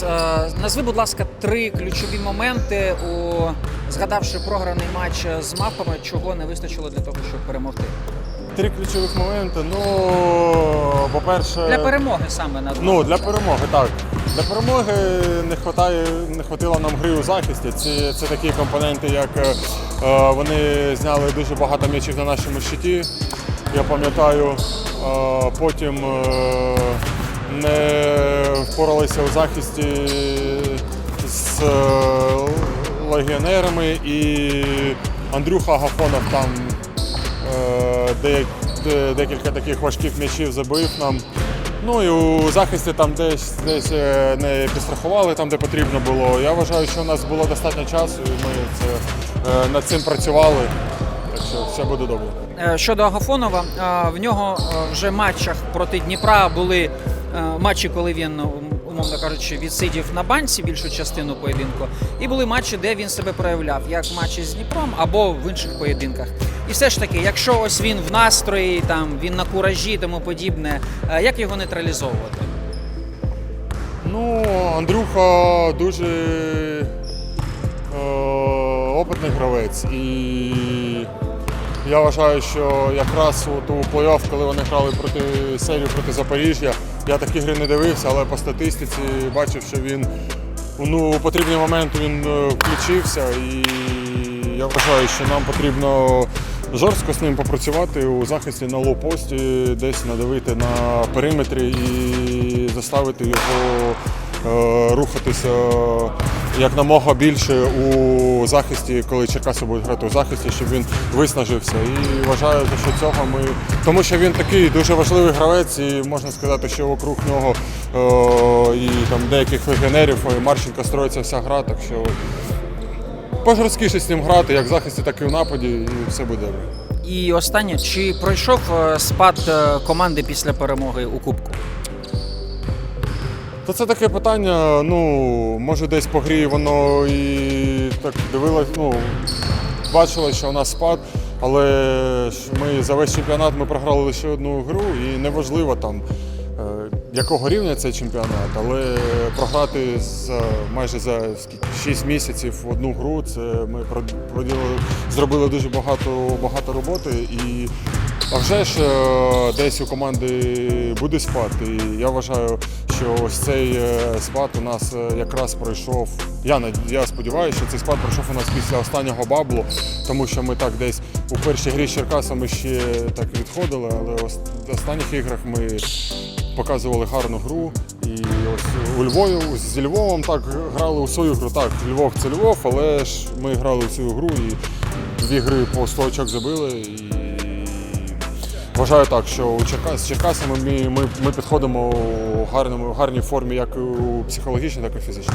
Тарас, е, назви, будь ласка, три ключові моменти у згадавши програний матч з мапами, чого не вистачило для того, щоб перемогти. Три ключових моменти. Ну, по-перше, Для перемоги саме на ну для перемоги, так. Для перемоги не хватає, не хватило нам гри у захисті. Це, це такі компоненти, як е, е, вони зняли дуже багато м'ячів на нашому щиті. Я пам'ятаю, е, потім е, не впоралися у захисті з е, легіонерами і Андрюха Агафонов там е, де, де- декілька таких важких м'ячів забив нам. Ну і у захисті там десь десь е, не підстрахували там, де потрібно було. Я вважаю, що у нас було достатньо часу, і ми це, над цим працювали. Так що все буде добре. Щодо Агафонова, в нього вже матчах проти Дніпра були матчі, коли він, умовно кажучи, відсидів на банці більшу частину поєдинку, і були матчі, де він себе проявляв, як матчі з Дніпром або в інших поєдинках. І все ж таки, якщо ось він в настрої, там він на куражі тому подібне, е, як його нейтралізовувати? Ну, Андрюха дуже е, опитний гравець. І я вважаю, що якраз у плей-офф, коли вони грали проти серію проти Запоріжжя, я такі гри не дивився, але по статистиці бачив, що він ну, у потрібний момент він е, включився. І я вважаю, що нам потрібно жорстко з ним попрацювати у захисті на лоу-пості, десь надавити на периметрі і заставити його е, рухатися якнамога більше у захисті, коли Черкаси будуть грати у захисті, щоб він виснажився. І вважаю, що цього ми. Тому що він такий дуже важливий гравець, і можна сказати, що вокруг нього е, і там деяких легіонерів і Марченка строїться вся гра, так що пожорсткіше з ним грати, як в захисті, так і в нападі, і все буде добре. І останнє, чи пройшов е, спад е, команди після перемоги у Кубку? Та це таке питання, ну, може десь по грі воно і так дивилось, ну, бачило, що у нас спад, але ми за весь чемпіонат ми програли лише одну гру і неважливо там, е, якого рівня цей чемпіонат, але програти за майже за 6 місяців одну гру, це ми прод- проділили, зробили дуже багато, багато роботи. І а вже ж е, десь у команди буде спад. І я вважаю, що ось цей е, спад у нас е, якраз пройшов. Я я сподіваюся, що цей спад пройшов у нас після останнього баблу, тому що ми так десь у першій грі з Черкасами ще так відходили, але в останніх іграх ми показували гарну гру. І ось у Львові зі Львовом так грали у свою гру. Так, Львов це Львов, але ж ми грали у цю гру і дві гри по 100 очок забили. І вважаю так, що з Черкасами ми, ми, ми підходимо у гарному, гарній формі як у психологічній, так і фізичній.